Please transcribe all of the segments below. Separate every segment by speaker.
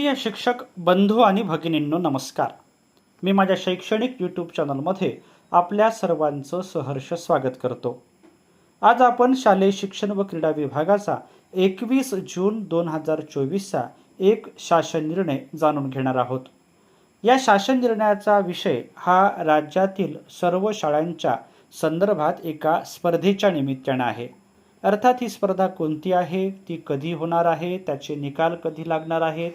Speaker 1: प्रिय शिक्षक बंधू आणि भगिनींनो नमस्कार. मी माझ्या शैक्षणिक यूट्यूब चॅनलमध्ये आपल्या सर्वांचं सहर्ष स्वागत करतो. आज आपण शालेय शिक्षण व क्रीडा विभागाचा एकवीस जून दोन हजार चोवीसचा एक शासन निर्णय जाणून घेणार आहोत. या शासन निर्णयाचा विषय हा राज्यातील सर्व शाळांच्या संदर्भात एका स्पर्धेच्या निमित्ताने आहे. अर्थात ही स्पर्धा कोणती आहे? ती कधी होणार आहे? त्याचे निकाल कधी लागणार आहेत?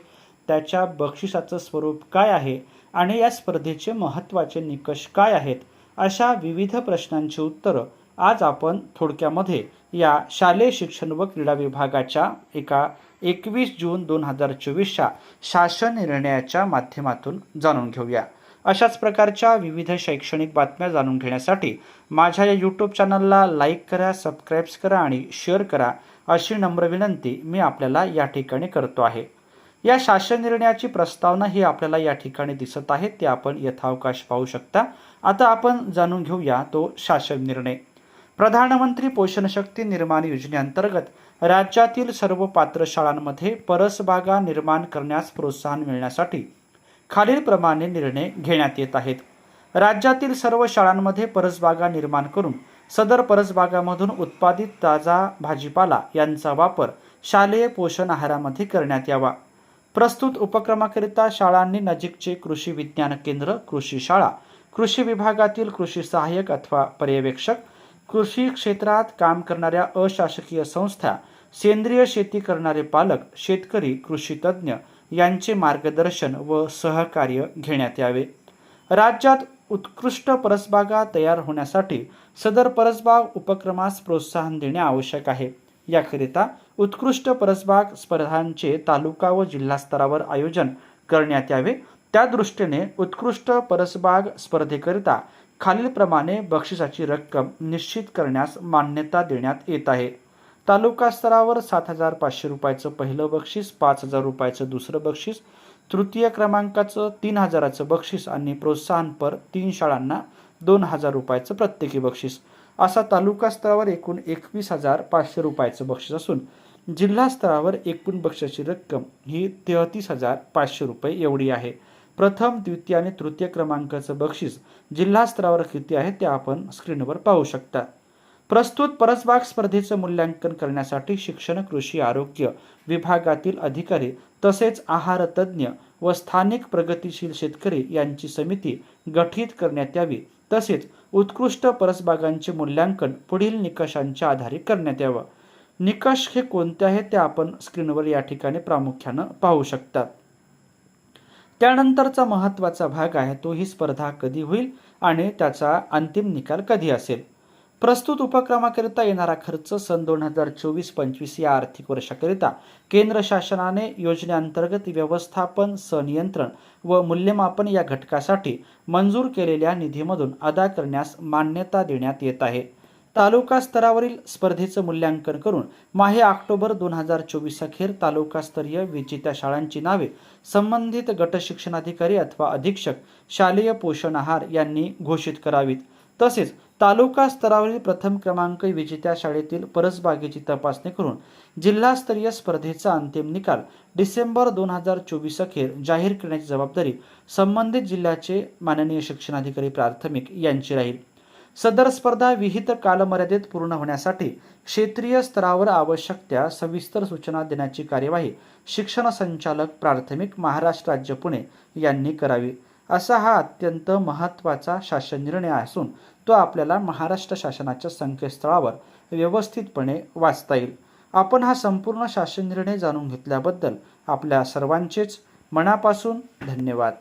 Speaker 1: त्याच्या बक्षिसाचं स्वरूप काय आहे आणि या स्पर्धेचे महत्त्वाचे निकष काय आहेत अशा विविध प्रश्नांची उत्तरं आज आपण थोडक्यामध्ये या शालेय शिक्षण व क्रीडा विभागाच्या एका एकवीस जून दोन हजार चोवीसच्या शासन निर्णयाच्या माध्यमातून जाणून घेऊया. अशाच प्रकारच्या विविध शैक्षणिक बातम्या जाणून घेण्यासाठी माझ्या या यूट्यूब चॅनलला लाईक करा सबस्क्राईब्स करा आणि शेअर करा अशी नम्र विनंती मी आपल्याला या ठिकाणी करतो आहे. या शासन निर्णयाची प्रस्तावना ही आपल्याला या ठिकाणी दिसत आहे ते आपण यथावकाश पाहू शकता. आता आपण जाणून घेऊया तो शासन निर्णय. प्रधानमंत्री पोषण शक्ती निर्माण योजनेअंतर्गत राज्यातील सर्व पात्र शाळांमध्ये परसबागा निर्माण करण्यास प्रोत्साहन मिळण्यासाठी खालीलप्रमाणे निर्णय घेण्यात येत आहेत. राज्यातील सर्व शाळांमध्ये परसबागा निर्माण करून सदर परसबागामधून उत्पादित ताजा भाजीपाला यांचा वापर शालेय पोषण आहारामध्ये करण्यात यावा. प्रस्तुत उपक्रमाकरिता शाळांनी नजीकचे कृषी विज्ञान केंद्र कृषी शाळा कृषी विभागातील कृषी सहाय्यक अथवा पर्यवेक्षक कृषी क्षेत्रात काम करणाऱ्या अशासकीय संस्था सेंद्रिय शेती करणारे पालक शेतकरी कृषी तज्ज्ञ यांचे मार्गदर्शन व सहकार्य घेण्यात यावे. राज्यात उत्कृष्ट परसबागा तयार होण्यासाठी सदर परसबाग उपक्रमास प्रोत्साहन देणे आवश्यक आहे. याकरिता उत्कृष्ट परसबाग स्पर्धांचे तालुका व जिल्हा स्तरावर आयोजन करण्यात यावे. त्या दृष्टीने उत्कृष्ट परसबाग स्पर्धेकरिता खालीलप्रमाणे बक्षिसाची रक्कम निश्चित करण्यास मान्यता देण्यात येत आहे. तालुका स्तरावर सात हजार पाचशे रुपयाचं पहिलं बक्षीस पाच हजार रुपयाचं दुसरं बक्षीस तृतीय क्रमांकाचं तीन हजाराचं बक्षीस आणि प्रोत्साहनपर तीन शाळांना दोन हजार रुपयाचं प्रत्येकी बक्षीस. असा तालुका स्तरावर एकूण एकवीस हजार पाचशे रुपयाचं बक्षीस असून जिल्हा स्तरावर एकूण बक्षाची रक्कम ही तेहतीस हजार पाचशे रुपये एवढी आहे. प्रथम द्वितीय आणि तृतीय क्रमांकाचं बक्षीस जिल्हा स्तरावर किती आहे ते आपण स्क्रीनवर पाहू शकता. प्रस्तुत परसबाग स्पर्धेचं मूल्यांकन करण्यासाठी शिक्षण कृषी आरोग्य विभागातील अधिकारी तसेच आहारतज्ज्ञ व स्थानिक प्रगतीशील शेतकरी यांची समिती गठीत करण्यात यावी. तसेच उत्कृष्ट परसबागांचे मूल्यांकन पुढील निकषांच्या आधारे करण्यात यावं. निकष हे कोणते आहेत ते आपण स्क्रीनवर या ठिकाणी प्रामुख्यानं पाहू शकता. त्यानंतरचा महत्त्वाचा भाग आहे तो ही स्पर्धा कधी होईल आणि त्याचा अंतिम निकाल कधी असेल? प्रस्तुत उपक्रमाकरिता येणारा खर्च सन दोन हजार चोवीस पंचवीस या आर्थिक वर्षाकरिता केंद्र शासनाने योजनेअंतर्गत व्यवस्थापन सनियंत्रण व मूल्यमापन या घटकासाठी मंजूर केलेल्या निधीमधून अदा करण्यास मान्यता देण्यात येत आहे. तालुका स्तरावरील स्पर्धेचं मूल्यांकन करून माहे ऑक्टोबर दोन हजार चोवीस अखेर तालुकास्तरीय विजेत्या शाळांची नावे संबंधित गटशिक्षणाधिकारी अथवा अधीक्षक शालेय पोषण आहार यांनी घोषित करावीत. तसेच तालुका स्तरावरील प्रथम क्रमांक विजेत्या शाळेतील परसबागेची तपासणी करून जिल्हास्तरीय स्पर्धेचा अंतिम निकाल डिसेंबर दोन हजार चोवीस अखेर जाहीर करण्याची जबाबदारी संबंधित जिल्ह्याचे माननीय शिक्षणाधिकारी प्राथमिक यांची राहील. सदर स्पर्धा विहित कालमर्यादेत पूर्ण होण्यासाठी क्षेत्रीय स्तरावर आवश्यक त्या सविस्तर सूचना देण्याची कार्यवाही शिक्षण संचालक प्राथमिक महाराष्ट्र राज्य पुणे यांनी करावी. असा हा अत्यंत महत्त्वाचा शासन निर्णय असून तो आपल्याला महाराष्ट्र शासनाच्या संकेतस्थळावर व्यवस्थितपणे वाचता येईल. आपण हा संपूर्ण शासन निर्णय जाणून घेतल्याबद्दल आपल्या सर्वांचेच मनापासून धन्यवाद.